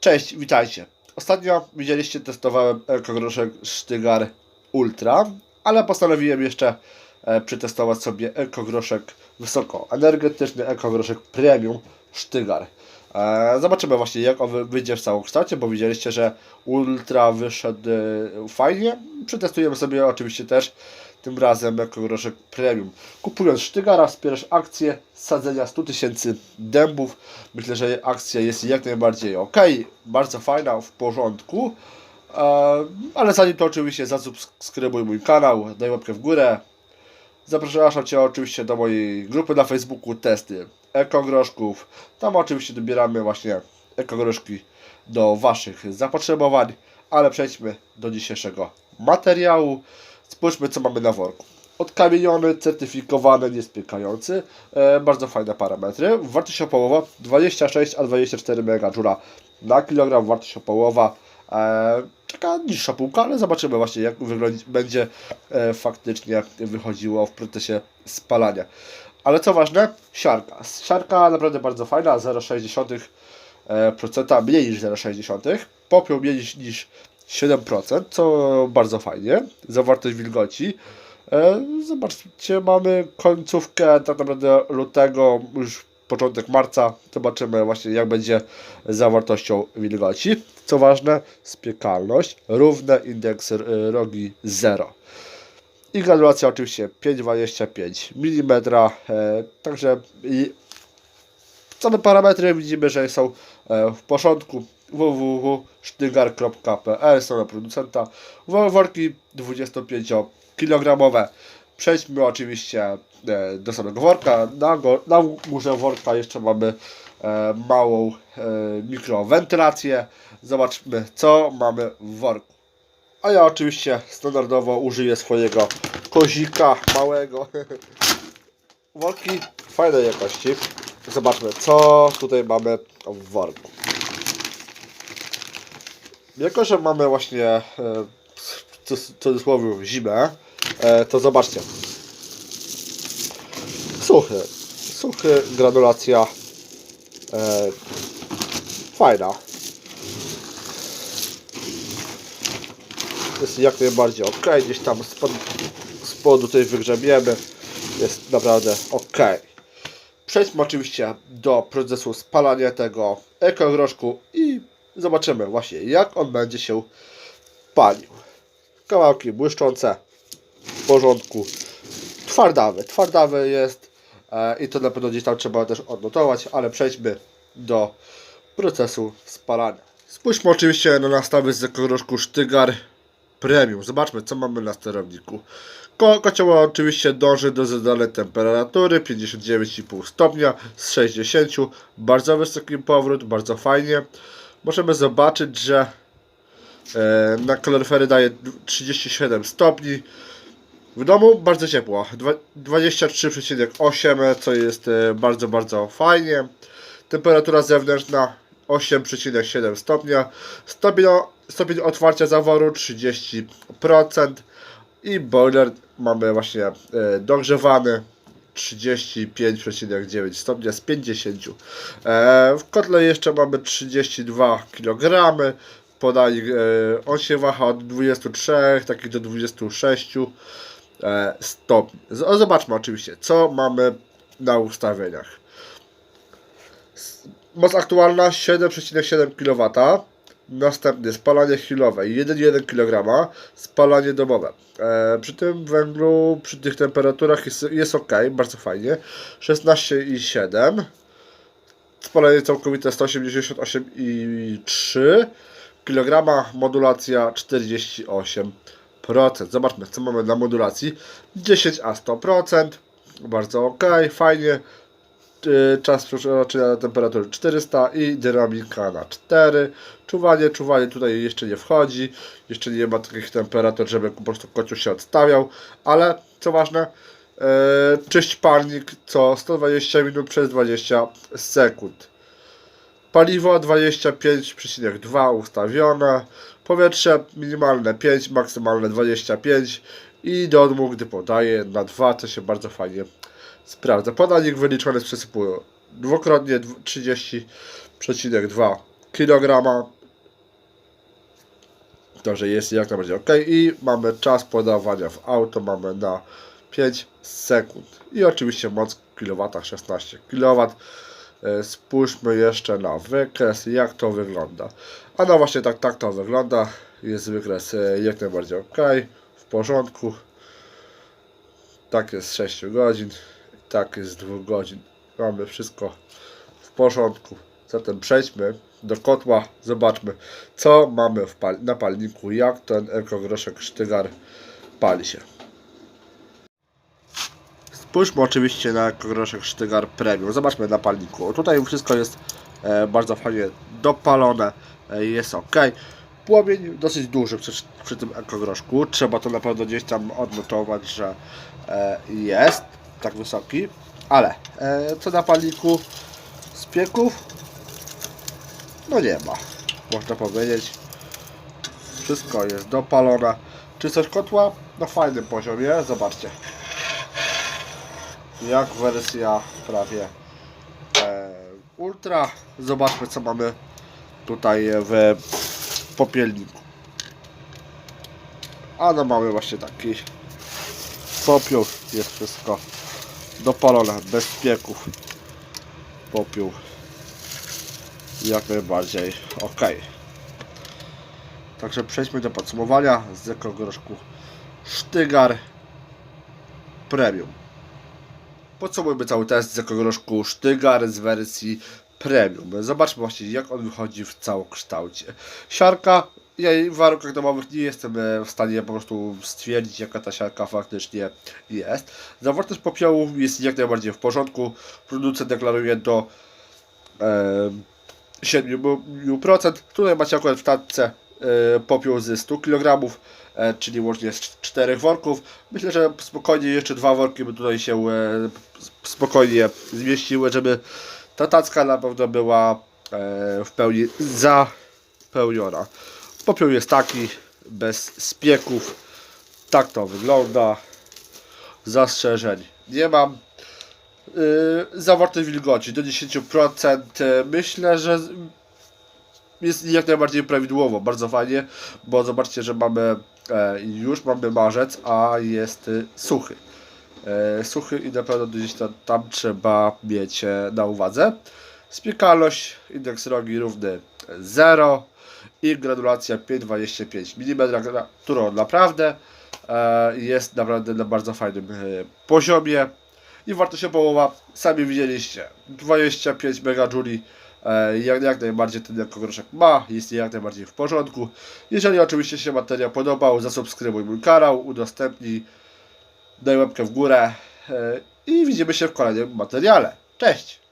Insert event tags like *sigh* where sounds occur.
Cześć, witajcie. Ostatnio widzieliście, testowałem ekogroszek Sztygar Ultra, ale postanowiłem jeszcze e, przetestować sobie ekogroszek wysokoenergetyczny, ekogroszek Premium Sztygar. E, zobaczymy właśnie jak on wy- wyjdzie w całokształcie, bo widzieliście, że Ultra wyszedł e, fajnie. Przetestujemy sobie oczywiście też tym razem ekogroszek Premium. Kupując Sztygara wspierasz akcję sadzenia 100 tysięcy dębów. Myślę, że akcja jest jak najbardziej ok, bardzo fajna, w porządku. E, ale zanim to oczywiście zasubskrybuj mój kanał, daj łapkę w górę. Zapraszam Cię oczywiście do mojej grupy na Facebooku Testy Ekogroszków. Tam oczywiście dobieramy właśnie ekogroszki do Waszych zapotrzebowań. Ale przejdźmy do dzisiejszego materiału. Spójrzmy co mamy na worku. Odkamieniony, certyfikowany, niespiekający. E, bardzo fajne parametry. Wartość opołowa 26 a 24 MJ na kilogram. Wartość opołowa e, taka niższa półka, ale zobaczymy właśnie jak wygląd- będzie e, faktycznie wychodziło w procesie spalania. Ale co ważne, siarka. Siarka naprawdę bardzo fajna, 0,6%, e, mniej niż 0,6%, popiół mniej niż 7%, co bardzo fajnie, zawartość wilgoci. E, Zobaczcie, mamy końcówkę tak naprawdę lutego, już początek marca. Zobaczymy właśnie jak będzie zawartością wilgoci. Co ważne, spiekalność, równe indeks rogi 0. I granulacja oczywiście 5,25 mm. E, także same parametry widzimy, że są e, w porządku. www.sztygar.pl strona producenta. Wo- Worki 25 kg. Przejdźmy oczywiście e, do samego worka. Na, go, na górze worka jeszcze mamy e, małą mikrowentylację. Zobaczmy co mamy w worku. A ja oczywiście standardowo użyję swojego kozika małego. *laughs* Worki fajnej jakości. Zobaczmy, co tutaj mamy w worku. Jako, że mamy właśnie e, w cudzysłowie zimę, e, to zobaczcie. Suchy. Suchy, granulacja. E, fajna. jest jak najbardziej ok. Gdzieś tam spod, spodu tutaj wygrzebiemy. Jest naprawdę ok. Przejdźmy oczywiście do procesu spalania tego ekogroszku i zobaczymy właśnie jak on będzie się palił. Kawałki błyszczące, w porządku. Twardawy, twardawy jest e, i to na pewno gdzieś tam trzeba też odnotować, ale przejdźmy do procesu spalania. Spójrzmy oczywiście na nastawy z ekogroszku Sztygar Premium. Zobaczmy, co mamy na sterowniku. Ko kocioł oczywiście dąży do zadanej temperatury 59,5 stopnia z 60. Bardzo wysoki powrót, bardzo fajnie. Możemy zobaczyć, że e, na kaloryfery daje 37 stopni. W domu bardzo ciepło, dwa- 23,8, co jest e, bardzo, bardzo fajnie. Temperatura zewnętrzna 8,7 stopnia. Stopień, stopień otwarcia zaworu 30% i boiler mamy właśnie e, dogrzewany 35,9 stopnia z 50. E, w kotle jeszcze mamy 32 kg. Podaj, e, on się waha od 23 takich do 26 e, stopni. Zobaczmy oczywiście, co mamy na ustawieniach. Moc aktualna 7,7 kW. Następny spalanie chwilowe 1,1 kg. Spalanie domowe. E, przy tym węglu, przy tych temperaturach jest, jest ok, bardzo fajnie. 16,7. Spalanie całkowite 188,3 kg. Modulacja 48%. Zobaczmy, co mamy na modulacji. 10 a 100%. Bardzo ok, fajnie czas przekroczenia na temperatury 400 i dynamika na 4. Czuwanie, czuwanie tutaj jeszcze nie wchodzi. Jeszcze nie ma takich temperatur, żeby po prostu kocioł się odstawiał. Ale co ważne, y, czyść palnik co 120 minut przez 20 sekund. Paliwo 25,2 ustawione. Powietrze minimalne 5, maksymalne 25 i dodmuch, gdy podaje na 2, co się bardzo fajnie Sprawdzę. Podanik wyliczony z przesypu dwukrotnie dw- 30,2 kg. Także jest jak najbardziej ok. I mamy czas podawania w auto. Mamy na 5 sekund. I oczywiście moc w kilowatach 16 kW. Spójrzmy jeszcze na wykres, jak to wygląda. A no właśnie tak, tak to wygląda. Jest wykres e, jak najbardziej ok, w porządku. Tak jest 6 godzin, tak jest 2 godzin. Mamy wszystko w porządku. Zatem przejdźmy do kotła, zobaczmy co mamy w pal- na palniku, jak ten ekogroszek sztygar pali się. Spójrzmy oczywiście na ekogroszek sztygar premium. Zobaczmy na palniku. Tutaj wszystko jest e, bardzo fajnie dopalone, e, jest ok. Płomień dosyć duży przy, przy tym ekogroszku. Trzeba to na pewno gdzieś tam odnotować, że e, jest tak wysoki. Ale e, co na palniku z pieków? No nie ma, można powiedzieć. Wszystko jest dopalone. Czystość kotła na fajnym poziomie, zobaczcie. Jak wersja prawie e, ultra. Zobaczmy co mamy tutaj w popielniku. A no mamy właśnie taki popiół, jest wszystko dopalone, bez pieków. Popiół jak najbardziej ok. Także przejdźmy do podsumowania z ekogroszku Sztygar Premium. Podsumujmy cały test z ekogroszku Sztygar z wersji Premium. Zobaczmy właśnie jak on wychodzi w całokształcie. Siarka, jej w warunkach domowych nie jestem e, w stanie po prostu stwierdzić jaka ta siarka faktycznie jest. Zawartość popiołu jest jak najbardziej w porządku. Producent deklaruje do e, 7%. Tutaj macie akurat w tatce e, popiół ze 100 kg, e, czyli łącznie z 4 worków. Myślę, że spokojnie jeszcze dwa worki by tutaj się e, spokojnie zmieściły, żeby ta tacka na pewno była e, w pełni zapełniona. Popiół jest taki, bez spieków. Tak to wygląda. Zastrzeżeń nie mam. Yy, zawartość wilgoci do 10%. Yy, Myślę, że jest jak najbardziej prawidłowo, bardzo fajnie, bo zobaczcie, że mamy e, już mamy marzec, a jest y, suchy. E, suchy i na pewno gdzieś tam, tam trzeba mieć e, na uwadze. Spiekalność, indeks rogi równy 0 i granulacja 5,25 mm, którą naprawdę e, jest naprawdę na bardzo fajnym e, poziomie. I wartość połowa, sami widzieliście, 25 MJ, e, jak, jak najbardziej ten ekogroszek ma, jest jak najbardziej w porządku. Jeżeli oczywiście się materiał podobał, zasubskrybuj mój kanał, udostępnij, daj łapkę w górę i widzimy się w kolejnym materiale. Cześć!